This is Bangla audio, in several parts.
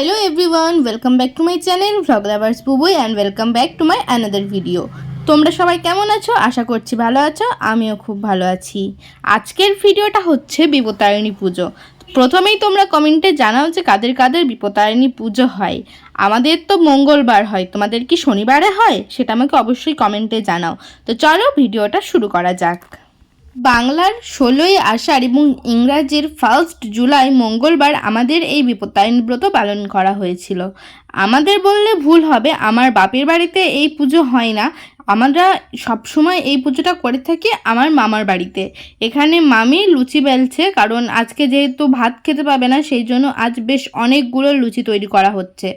Hello everyone welcome back to my channel vlog lovers Bubui and welcome back to my another video তোমরা সবাই কেমন আছো? আশা করছি ভালো আছো, আমিও খুব ভালো আছি। আজকের ভিডিওটা হচ্ছে বিপত্তারিণী পুজো। প্রথমেই তোমরা কমেন্টে জানাও যে কাদের কাদের বিপত্তারিণী পুজো হয়। আমাদের তো মঙ্গলবার হয়, তোমাদের কি শনিবারে হয়? সেটা আমাকে অবশ্যই কমেন্টে জানাও। তো চলো ভিডিওটা শুরু করা যাক। বাংলার ষোলোই আষাঢ় এবং ইংরাজির ফার্স্ট জুলাই মঙ্গলবার আমাদের এই বিপত্তায়ন ব্রত পালন করা হয়েছিল। আমাদের বললে ভুল হবে, আমার বাপের বাড়িতে এই পুজো হয় না। আমরা সবসময় এই পুজোটা করে থাকি আমার মামার বাড়িতে। এখানে মামি লুচি বেলছে, কারণ আজকে যেহেতু ভাত খেতে পাবে না, সেই জন্য আজ বেশ অনেকগুলো লুচি তৈরি করা হচ্ছে।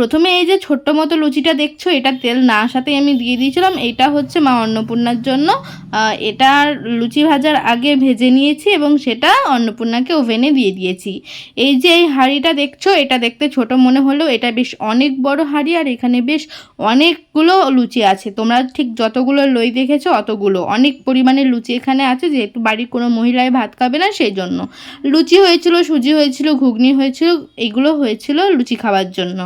প্রথমে এই যে ছোট্ট মতো লুচিটা দেখছ এটা তেল না সাথে আমি দিয়ে দিয়েছিলাম। এটা হচ্ছে মা অন্নপূর্ণার জন্য। এটা লুচি ভাজার আগে ভেজে নিয়েছি এবং সেটা অন্নপূর্ণাকে ওভেনে দিয়ে দিয়েছি। এই যে এই হাঁড়িটা দেখছ, এটা দেখতে ছোট মনে হলেও এটা বেশ অনেক বড় হাঁড়ি আর এখানে বেশ অনেকগুলো লুচি আছে। তোমরা ঠিক যতগুলো লই দেখেছ, অতগুলো। অনেক পরিমাণে লুচি এখানে আছে, যেহেতু বাড়ির কোনো মহিলায় ভাত খাবে না সেই জন্য লুচি হয়েছিল, সুজি হয়েছিল, ঘুগনি হয়েছিল, এগুলো হয়েছিল লুচি খাওয়ার জন্য।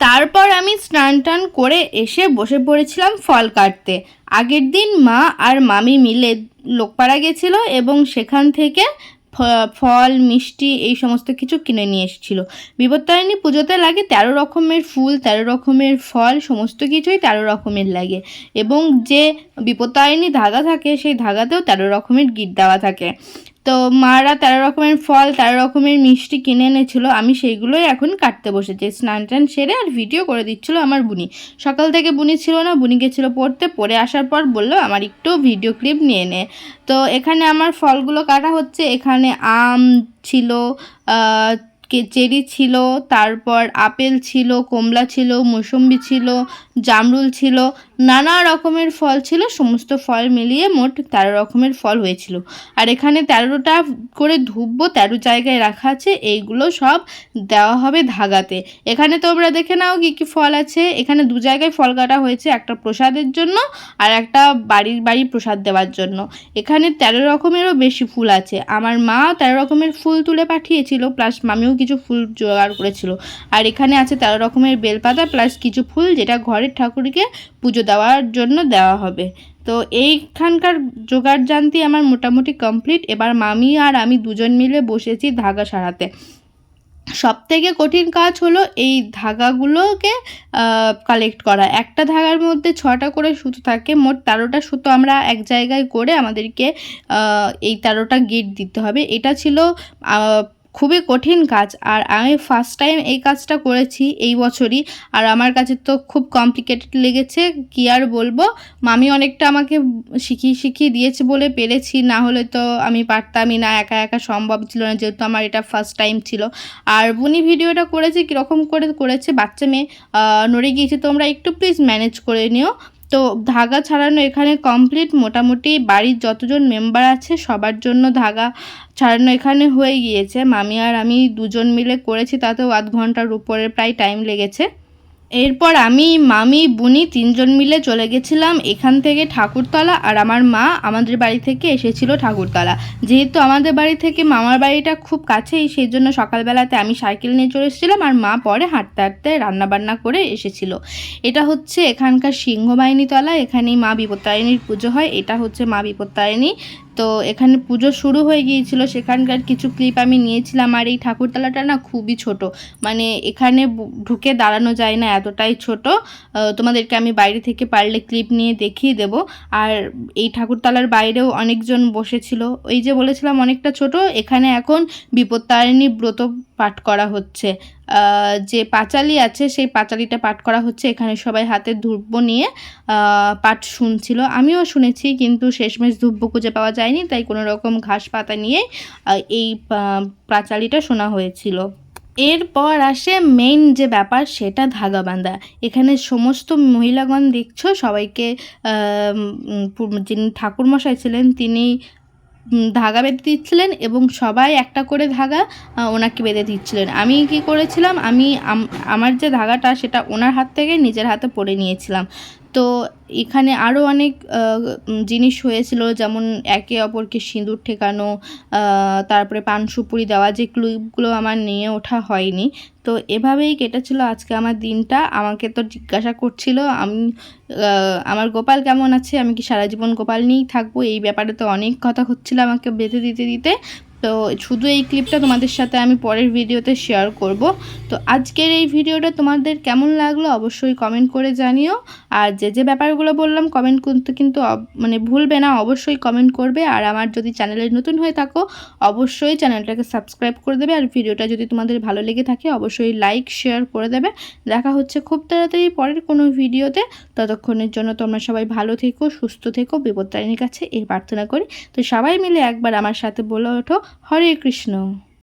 তারপর আমি স্নান টান করে এসে বসে পড়েছিলাম ফল কাটতে। আগের দিন মা আর মামি মিলে লোকপাড়া গেছিল এবং সেখান থেকে ফল, মিষ্টি এই সমস্ত কিছু কিনে নিয়ে এসেছিল। বিপত্তারিণী পুজোতে লাগে তেরো রকমের ফুল, তেরো রকমের ফল, সমস্ত কিছুই তেরো রকমের লাগে। এবং যে বিপত্তারিণী ধাগা থাকে, সেই ধাগাতেও তেরো রকমের গিট দেওয়া থাকে। তো মারা তেরো রকমের ফল, তেরো রকমের মিষ্টি কিনে এনেছিল। আমি সেইগুলোই এখন কাটতে বসেছি। স্নান টান সেরে আর ভিডিও করে দিচ্ছিল আমার বুনি। সকাল থেকে বুনি ছিল না, বুনি গেছিল পড়তে। পড়ে আসার পর বলল, আমার একটু ভিডিও ক্লিপ নিয়ে নে। তো এখানে আমার ফলগুলো কাটা হচ্ছে। এখানে আম ছিল চেরি ছিল, তারপর আপেল ছিল, কমলা ছিল, মৌসম্বি ছিল, জামরুল ছিল নানা রকমের ফল ছিল, সমস্ত ফল মিলিয়ে মোট তেরো রকমের ফল হয়েছিল। আর এখানে তেরোটা করে ধুব্ব তেরো জায়গায় রাখা আছে, এইগুলো সব দেওয়া হবে ধাগাতে। এখানে তোমরা দেখে নাও কী কী ফল আছে। এখানে দু জায়গায় ফল কাটা হয়েছে, একটা প্রসাদের জন্য আর একটা বাড়ির বাড়ি প্রসাদ দেওয়ার জন্য। এখানে তেরো রকমেরও বেশি ফুল আছে। আমার মা তেরো রকমের ফুল তুলে পাঠিয়েছিল, প্লাস মামিও কিছু ফুল জোগাড় করেছিল। আর এখানে আছে তেরো রকমের বেলপাতা, প্লাস কিছু ফুল যেটা ঘরের ঠাকুরকে পুজো দেওয়ার জন্য দেওয়া হবে। তো এইখানকার জোগাড় জানতি আমার মোটামুটি কমপ্লিট এবার মামি আর আমি দুজন মিলে বসেছি ধাগা সারাতে। সব থেকে কঠিন কাজ হলো এই ধাগাগুলোকে কালেক্ট করা। একটা ধাগার মধ্যে ছটা করে সুতো থাকে, মোট তেরোটা সুতো আমরা এক জায়গায় করে আমাদেরকে এই তেরোটা গিট দিতে হবে। এটা ছিল খুবই কঠিন কাজ। আর আমি ফার্স্ট টাইম এই কাজটা করেছি এই বছরই। আর আমার কাছে তো খুব কমপ্লিকেটেড লেগেছে, কি আর বলব? মামি অনেকটা আমাকে শিখিয়ে শিখিয়ে দিয়েছে বলে পেরেছি। না হলে তো আমি পারতামই না, একা একা সম্ভব ছিল না, যেহেতু আমার এটা ফার্স্ট টাইম ছিল। আর বুনি ভিডিওটা করেছে, কীরকম করে করেছে, বাচ্চা মেয়ে নড়ে গিয়েছে, তোমরা একটু প্লিজ ম্যানেজ করে নিও। তো ধাগা ছাড়ানো এখানে কমপ্লিট মোটামুটি বাড়ির যতজন মেম্বার আছে, সবার জন্য ধাগা ছাড়ানো এখানে হয়ে গিয়েছে। মামি আর আমি দুজন মিলে করেছি, তাতেও আধ ঘণ্টার উপরে প্রায় টাইম লেগেছে। এরপর আমি, মামি, বুনি তিনজন মিলে চলে গেছিলাম এখান থেকে ঠাকুরতলা আর আমার মা আমাদের বাড়ি থেকে এসেছিল ঠাকুরতলা। যেহেতু আমাদের বাড়ি থেকে মামার বাড়িটা খুব কাছেই সেই জন্য সকালবেলাতে আমি সাইকেল নিয়ে চলে এসেছিলাম আর মা পরে হাঁটতে হাঁটতে রান্নাবান্না করে এসেছিল। এটা হচ্ছে এখানকার সিংহবাহিনীতলা, এখানেই মা বিপত্তারিণীর পুজো হয়, এটা হচ্ছে মা বিপত্তারিণী। তো এখানে পুজো শুরু হয়ে গিয়েছিল। সেখানকার কিছু ক্লিপ আমি নিয়েছিলাম আর এই ঠাকুরতলাটা না খুবই ছোট। মানে এখানে ঢুকে দাঁড়ানো যায় না এতটাই ছোট। তোমাদেরকে আমি বাইরে থেকে পারলে ক্লিপ নিয়ে দেখিয়ে দেব। আর এই ঠাকুরতলার বাইরেও অনেকজন বসেছিল। ওই যে বলেছিলাম অনেকটা ছোট। এখানে এখন বিপত্তারিণী ব্রত পাঠ করা হচ্ছে। যে পাঁচালি আছে, সেই পাঁচালিটা পাঠ করা হচ্ছে। এখানে সবাই হাতে ধূপ নিয়ে পাঠ শুনছিল। আমিও শুনেছি, কিন্তু শেষমেশ ধূপ খুঁজে পাওয়া যায়নি, তাই কোনো রকম ঘাস পাতা নিয়ে এই পাঁচালিটা শোনা হয়েছিল। এরপর আসে মেইন যে ব্যাপার, সেটা ধাগা বাঁধা এখানে সমস্ত মহিলাগণ দেখছ? সবাইকে যিনি ঠাকুরমশাই ছিলেন, তিনি ধাগা বেঁধে দিচ্ছিলেন এবং সবাই একটা করে ধাগা ওনাকে বেঁধে দিচ্ছিলেন। আমি কি করেছিলাম? আমি, আমার যে ধাগাটা, সেটা ওনার হাত থেকে নিজের হাতে পরে নিয়েছিলাম। তো এখানে আরও অনেক জিনিস হয়েছিল, যেমন একে অপরকে সিঁদুর ঠেকানো তারপরে পান সুপুরি দেওয়া, যে ক্লিপগুলো আমার নিয়ে ওঠা হয়নি। তো এভাবেই কেটেছিল আজকে আমার দিনটা। আমাকে তো জিজ্ঞাসা করছিল, আমি আমার গোপাল কেমন আছে? আমি কি সারা জীবন গোপাল নিয়েই থাকব? এই ব্যাপারে তো অনেক কথা হচ্ছিল আমাকে বেঁধে দিতে দিতে। তো শুধু এই ক্লিপটা তোমাদের সাথে আমি পরের ভিডিওতে শেয়ার করব। তো আজকের এই ভিডিওটা তোমাদের কেমন লাগল অবশ্যই কমেন্ট করে জানিও। আর যে যে ব্যাপারগুলো বললাম কমেন্ট করতে কিন্তু মানে ভুলবে না, অবশ্যই কমেন্ট করবে। আর আমার যদি চ্যানেলে নতুন হয়ে থাকো, অবশ্যই চ্যানেলটাকে সাবস্ক্রাইব করে দেবে। আর ভিডিওটা যদি তোমাদের ভালো লেগে থাকে, অবশ্যই লাইক শেয়ার করে দেবে। দেখা হচ্ছে খুব তাড়াতাড়ি পরের কোনো ভিডিওতে ততক্ষণের জন্য তোমরা সবাই ভালো থেকো, সুস্থ থেকো। বিপত্তারিণীর কাছে এই প্রার্থনা করি। তো সবাই মিলে একবার আমার সাথে বলে ওঠো। হরে কৃষ্ণ।